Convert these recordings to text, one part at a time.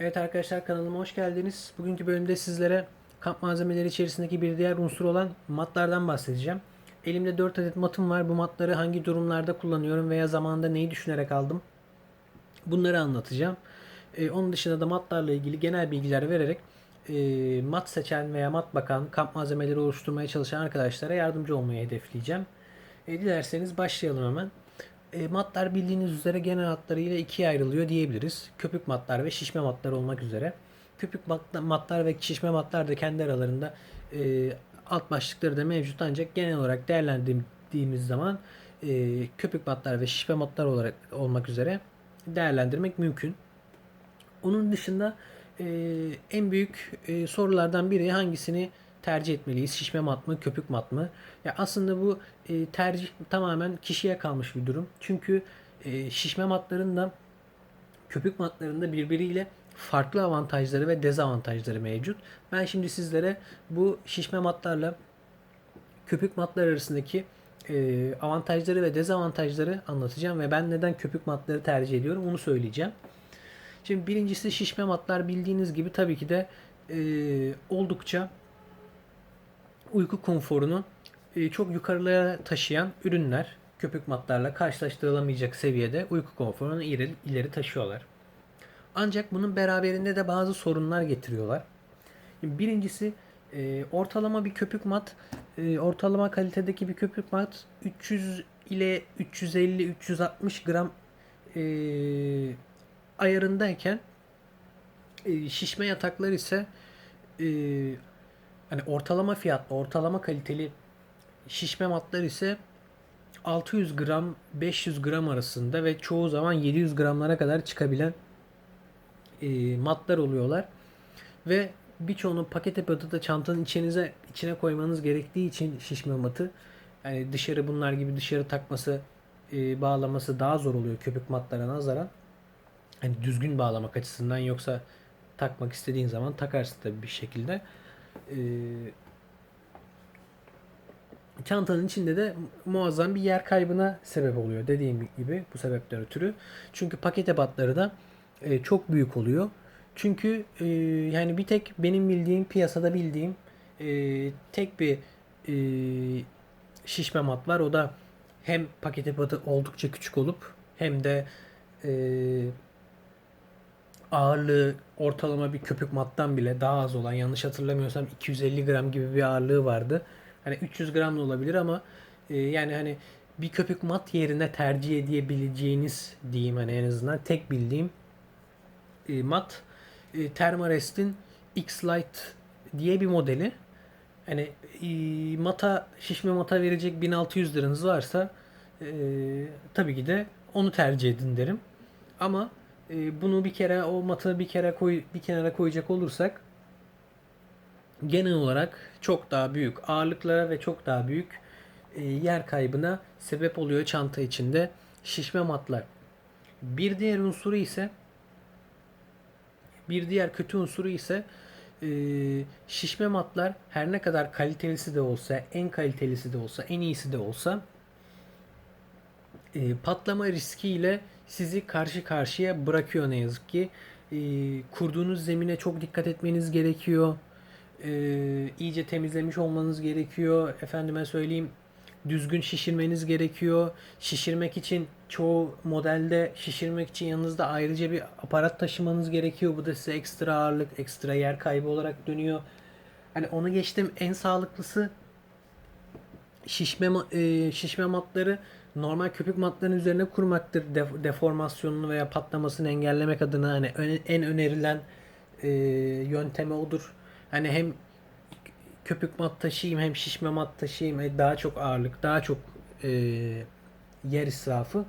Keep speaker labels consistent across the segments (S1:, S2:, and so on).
S1: Evet arkadaşlar kanalıma hoş geldiniz. Bugünkü bölümde sizlere kamp malzemeleri içerisindeki bir diğer unsur olan matlardan bahsedeceğim. Elimde 4 adet matım var. Bu matları hangi durumlarda kullanıyorum veya zamanında neyi düşünerek aldım? Bunları anlatacağım. Ee, onun dışında da matlarla ilgili genel bilgiler vererek e, mat seçen veya mat bakan, kamp malzemeleri oluşturmaya çalışan arkadaşlara yardımcı olmayı hedefleyeceğim. E, dilerseniz başlayalım hemen. E, matlar bildiğiniz üzere genel hatlarıyla ikiye ayrılıyor diyebiliriz. Köpük matlar ve şişme matlar olmak üzere. Köpük mat- matlar ve şişme matlar da kendi aralarında e, alt başlıkları da mevcut ancak genel olarak değerlendirdiğimiz zaman e, köpük matlar ve şişme matlar olarak olmak üzere değerlendirmek mümkün. Onun dışında e, en büyük e, sorulardan biri hangisini tercih etmeliyiz? Şişme mat mı, köpük mat mı? Ya aslında bu e, tercih tamamen kişiye kalmış bir durum. Çünkü e, şişme matların da köpük matların da birbiriyle farklı avantajları ve dezavantajları mevcut. Ben şimdi sizlere bu şişme matlarla köpük matlar arasındaki e, avantajları ve dezavantajları anlatacağım ve ben neden köpük matları tercih ediyorum onu söyleyeceğim. Şimdi birincisi şişme matlar bildiğiniz gibi tabii ki de e, oldukça uyku konforunu e, çok yukarılara taşıyan ürünler. Köpük matlarla karşılaştırılamayacak seviyede uyku konforunu ileri, ileri taşıyorlar. Ancak bunun beraberinde de bazı sorunlar getiriyorlar. Birincisi e, ortalama bir köpük mat, e, ortalama kalitedeki bir köpük mat 300 ile 350-360 gram e, ayarındayken şişme yataklar ise hani ortalama fiyatlı, ortalama kaliteli şişme matlar ise 600 gram 500 gram arasında ve çoğu zaman 700 gramlara kadar çıkabilen e, matlar oluyorlar. Ve birçoğunu paket ebadı da çantanın içinize içine koymanız gerektiği için şişme matı yani dışarı bunlar gibi dışarı takması e, bağlaması daha zor oluyor köpük matlara nazaran. Hani düzgün bağlamak açısından yoksa takmak istediğin zaman takarsın tabii bir şekilde. Ee, çantanın içinde de muazzam bir yer kaybına sebep oluyor dediğim gibi bu sebepten ötürü. Çünkü paket ebatları da e, çok büyük oluyor. Çünkü e, yani bir tek benim bildiğim piyasada bildiğim e, tek bir e, şişme mat var. O da hem paket ebatı oldukça küçük olup hem de e, ağırlığı ortalama bir köpük mattan bile daha az olan yanlış hatırlamıyorsam 250 gram gibi bir ağırlığı vardı. Hani 300 gram da olabilir ama e, yani hani bir köpük mat yerine tercih edebileceğiniz diyeyim hani en azından tek bildiğim e, mat e, Thermarest'in X-Lite diye bir modeli. Hani e, mata şişme mata verecek 1600 liranız varsa e, tabii ki de onu tercih edin derim. Ama e, bunu bir kere o matı bir kere koy bir kenara koyacak olursak genel olarak çok daha büyük ağırlıklara ve çok daha büyük e, yer kaybına sebep oluyor çanta içinde şişme matlar. Bir diğer unsuru ise bir diğer kötü unsuru ise e, şişme matlar her ne kadar kalitelisi de olsa, en kalitelisi de olsa, en iyisi de olsa e, patlama riskiyle sizi karşı karşıya bırakıyor ne yazık ki. E, kurduğunuz zemine çok dikkat etmeniz gerekiyor. E, iyice temizlemiş olmanız gerekiyor. Efendime söyleyeyim düzgün şişirmeniz gerekiyor. Şişirmek için çoğu modelde şişirmek için yanınızda ayrıca bir aparat taşımanız gerekiyor. Bu da size ekstra ağırlık, ekstra yer kaybı olarak dönüyor. Hani onu geçtim en sağlıklısı şişme e, şişme matları normal köpük matların üzerine kurmaktır. Def- deformasyonunu veya patlamasını engellemek adına hani ön- en önerilen e, yöntemi odur. Hani hem köpük mat taşıyayım hem şişme mat taşıyayım e, daha çok ağırlık, daha çok e, yer israfı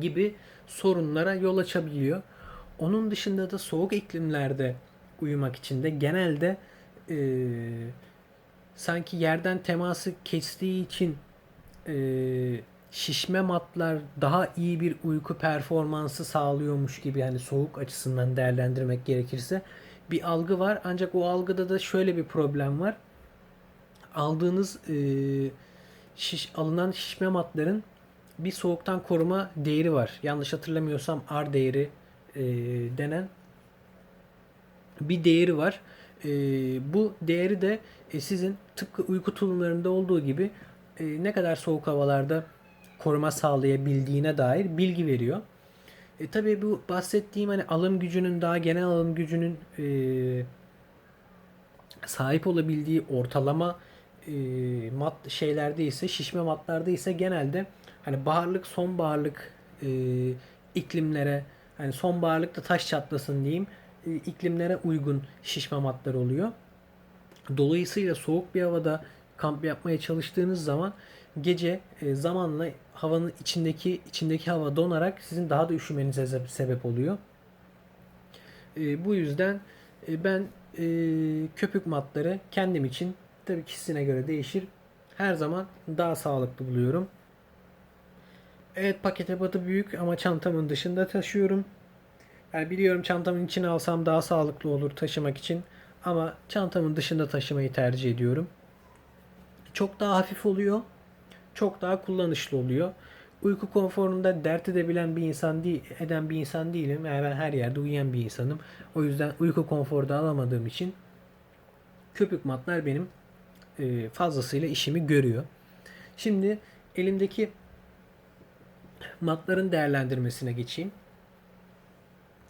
S1: gibi sorunlara yol açabiliyor. Onun dışında da soğuk iklimlerde uyumak için de genelde e, sanki yerden teması kestiği için e, şişme matlar daha iyi bir uyku performansı sağlıyormuş gibi yani soğuk açısından değerlendirmek gerekirse bir algı var. Ancak o algıda da şöyle bir problem var. Aldığınız e, şiş, alınan şişme matların bir soğuktan koruma değeri var. Yanlış hatırlamıyorsam R değeri e, denen bir değeri var. E, bu değeri de e, sizin tıpkı uyku tulumlarında olduğu gibi e, ne kadar soğuk havalarda koruma sağlayabildiğine dair bilgi veriyor. E, tabii bu bahsettiğim hani alım gücünün daha genel alım gücünün e, sahip olabildiği ortalama e, mat şeylerde ise şişme matlarda ise genelde hani baharlık sonbaharlık e, iklimlere hani sonbaharlıkta taş çatlasın diyeyim e, iklimlere uygun şişme matlar oluyor. Dolayısıyla soğuk bir havada kamp yapmaya çalıştığınız zaman gece e, zamanla havanın içindeki içindeki hava donarak sizin daha da üşümenize sebe- sebep oluyor. E, bu yüzden e, ben e, köpük matları kendim için tabii kişisine göre değişir. Her zaman daha sağlıklı buluyorum. Evet paket ebatı büyük ama çantamın dışında taşıyorum. Yani biliyorum çantamın içine alsam daha sağlıklı olur taşımak için. Ama çantamın dışında taşımayı tercih ediyorum. Çok daha hafif oluyor. Çok daha kullanışlı oluyor. Uyku konforunda dert edebilen bir insan değil, eden bir insan değilim. Yani ben her yerde uyuyan bir insanım. O yüzden uyku konforu da alamadığım için köpük matlar benim e, fazlasıyla işimi görüyor. Şimdi elimdeki matların değerlendirmesine geçeyim.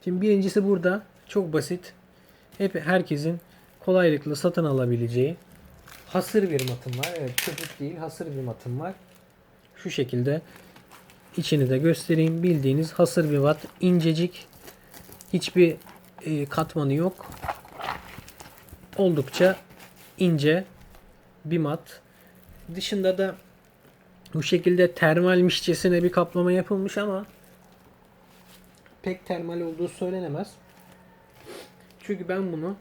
S1: Şimdi birincisi burada çok basit. Hep herkesin kolaylıkla satın alabileceği hasır bir matım var. Evet köpük değil hasır bir matım var. Şu şekilde içini de göstereyim. Bildiğiniz hasır bir mat. incecik. Hiçbir e, katmanı yok. Oldukça ince bir mat. Dışında da bu şekilde termalmişçesine bir kaplama yapılmış ama pek termal olduğu söylenemez. Çünkü ben bunu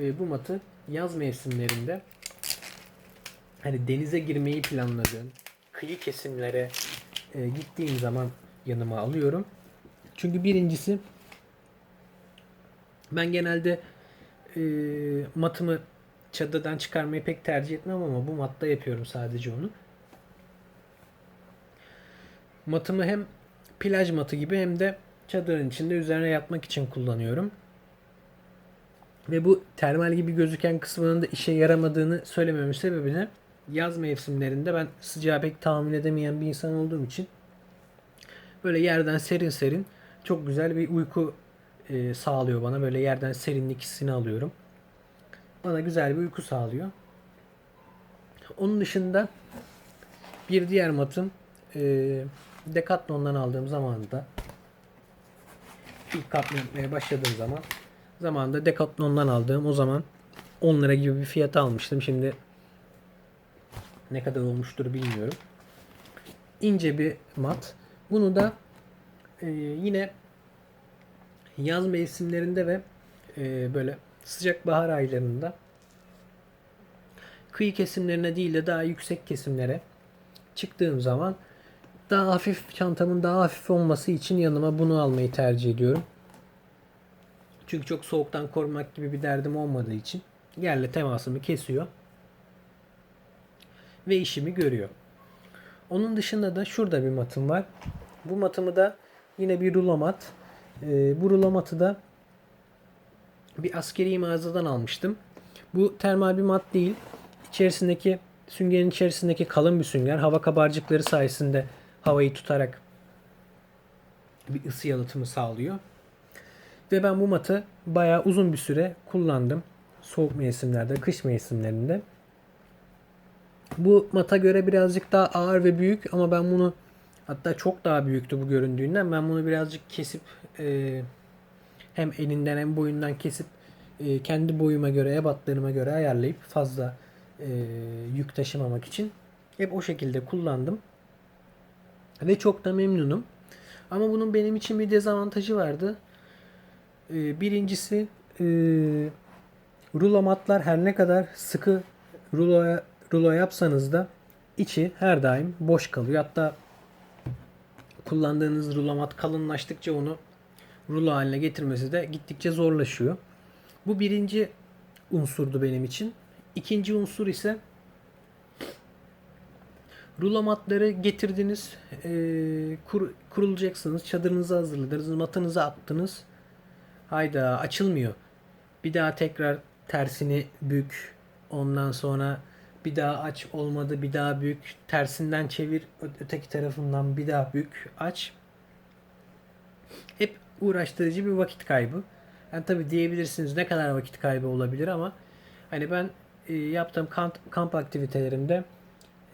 S1: e, bu matı yaz mevsimlerinde hani denize girmeyi planladığım kıyı kesimlere e, gittiğim zaman yanıma alıyorum. Çünkü birincisi ben genelde e, matımı çadırdan çıkarmayı pek tercih etmem ama bu matta yapıyorum sadece onu. Matımı hem plaj matı gibi hem de çadırın içinde üzerine yatmak için kullanıyorum. Ve bu termal gibi gözüken kısmının da işe yaramadığını söylememin sebebi de yaz mevsimlerinde ben sıcağı pek tahammül edemeyen bir insan olduğum için böyle yerden serin serin çok güzel bir uyku e, sağlıyor bana. Böyle yerden serinlik hissini alıyorum. Bana güzel bir uyku sağlıyor. Onun dışında bir diğer matım e, Decathlon'dan aldığım zamanında ilk kamp yapmaya başladığım zaman zamanında Decathlon'dan aldığım o zaman 10 lira gibi bir fiyat almıştım. Şimdi ne kadar olmuştur bilmiyorum. İnce bir mat. Bunu da e, yine yaz mevsimlerinde ve e, böyle sıcak bahar aylarında kıyı kesimlerine değil de daha yüksek kesimlere çıktığım zaman daha hafif çantamın daha hafif olması için yanıma bunu almayı tercih ediyorum. Çünkü çok soğuktan korumak gibi bir derdim olmadığı için yerle temasımı kesiyor ve işimi görüyor. Onun dışında da şurada bir matım var. Bu matımı da yine bir rulo mat. Ee, bu rulo matı da bir askeri mağazadan almıştım. Bu termal bir mat değil. İçerisindeki süngerin içerisindeki kalın bir sünger. Hava kabarcıkları sayesinde havayı tutarak bir ısı yalıtımı sağlıyor. Ve ben bu matı bayağı uzun bir süre kullandım. Soğuk mevsimlerde, kış mevsimlerinde. Bu mata göre birazcık daha ağır ve büyük ama ben bunu hatta çok daha büyüktü bu göründüğünden ben bunu birazcık kesip e, hem elinden hem boyundan kesip e, kendi boyuma göre ebatlarıma göre ayarlayıp fazla e, yük taşımamak için hep o şekilde kullandım. Ve çok da memnunum. Ama bunun benim için bir dezavantajı vardı. E, birincisi e, rulo matlar her ne kadar sıkı ruloya rulo yapsanız da içi her daim boş kalıyor. Hatta kullandığınız rulo mat kalınlaştıkça onu rulo haline getirmesi de gittikçe zorlaşıyor. Bu birinci unsurdu benim için. İkinci unsur ise rulo matları getirdiniz, e, kur, kurulacaksınız, çadırınızı hazırladınız, matınızı attınız. Hayda açılmıyor. Bir daha tekrar tersini bük. Ondan sonra bir daha aç olmadı bir daha bük. Tersinden çevir öteki tarafından bir daha bük aç. Hep uğraştırıcı bir vakit kaybı. Yani tabi diyebilirsiniz ne kadar vakit kaybı olabilir ama hani ben e, yaptığım kamp, kamp aktivitelerimde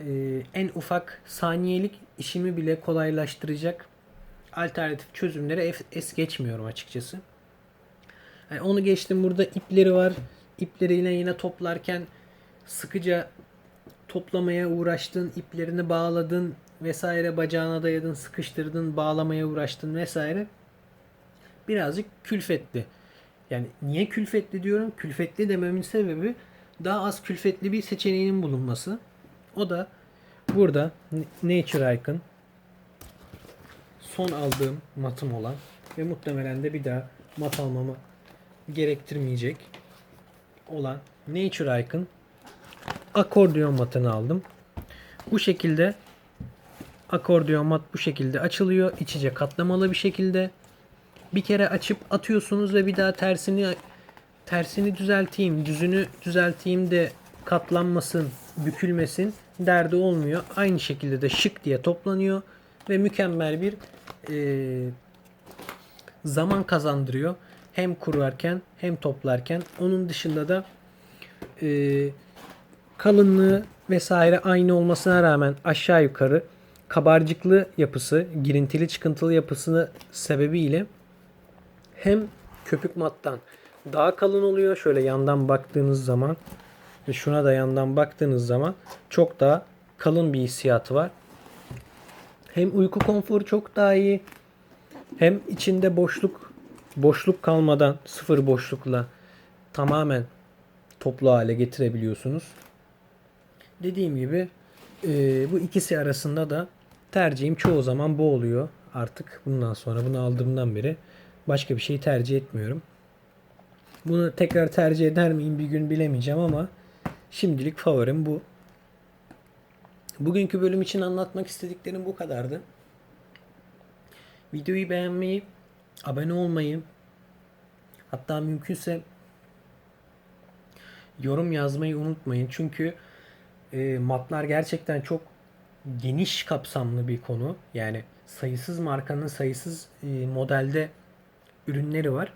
S1: e, en ufak saniyelik işimi bile kolaylaştıracak alternatif çözümlere es geçmiyorum açıkçası. Yani onu geçtim burada ipleri var. İpleriyle yine toplarken sıkıca toplamaya uğraştın, iplerini bağladın vesaire bacağına dayadın, sıkıştırdın, bağlamaya uğraştın vesaire. Birazcık külfetli. Yani niye külfetli diyorum? Külfetli dememin sebebi daha az külfetli bir seçeneğinin bulunması. O da burada Nature Icon son aldığım matım olan ve muhtemelen de bir daha mat almamı gerektirmeyecek olan Nature Icon akordeon matını aldım. Bu şekilde akordeon mat bu şekilde açılıyor. İç içe katlamalı bir şekilde. Bir kere açıp atıyorsunuz ve bir daha tersini tersini düzelteyim, düzünü düzelteyim de katlanmasın, bükülmesin derdi olmuyor. Aynı şekilde de şık diye toplanıyor ve mükemmel bir eee, zaman kazandırıyor. Hem kurarken hem toplarken. Onun dışında da eee, kalınlığı vesaire aynı olmasına rağmen aşağı yukarı kabarcıklı yapısı, girintili çıkıntılı yapısını sebebiyle hem köpük mattan daha kalın oluyor. Şöyle yandan baktığınız zaman ve şuna da yandan baktığınız zaman çok daha kalın bir hissiyatı var. Hem uyku konforu çok daha iyi. Hem içinde boşluk boşluk kalmadan sıfır boşlukla tamamen toplu hale getirebiliyorsunuz. Dediğim gibi e, bu ikisi arasında da tercihim çoğu zaman bu oluyor. Artık bundan sonra bunu aldığımdan beri başka bir şey tercih etmiyorum. Bunu tekrar tercih eder miyim bir gün bilemeyeceğim ama şimdilik favorim bu. Bugünkü bölüm için anlatmak istediklerim bu kadardı. Videoyu beğenmeyi, abone olmayı, hatta mümkünse yorum yazmayı unutmayın. Çünkü e, matlar gerçekten çok geniş kapsamlı bir konu. Yani sayısız markanın sayısız e, modelde ürünleri var.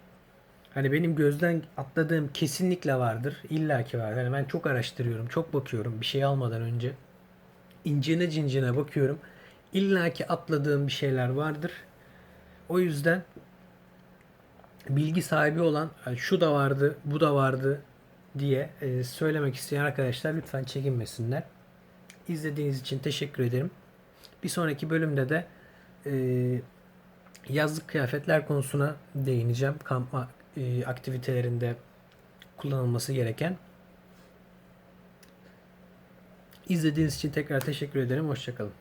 S1: Hani benim gözden atladığım kesinlikle vardır. İlla ki var. Yani ben çok araştırıyorum, çok bakıyorum bir şey almadan önce. İncine cincine bakıyorum. İlla ki atladığım bir şeyler vardır. O yüzden bilgi sahibi olan "Ay şu da vardı, bu da vardı diye e, söylemek isteyen arkadaşlar lütfen çekinmesinler. İzlediğiniz için teşekkür ederim. Bir sonraki bölümde de e, yazlık kıyafetler konusuna değineceğim. Kamp e, aktivitelerinde kullanılması gereken. İzlediğiniz için tekrar teşekkür ederim. Hoşçakalın.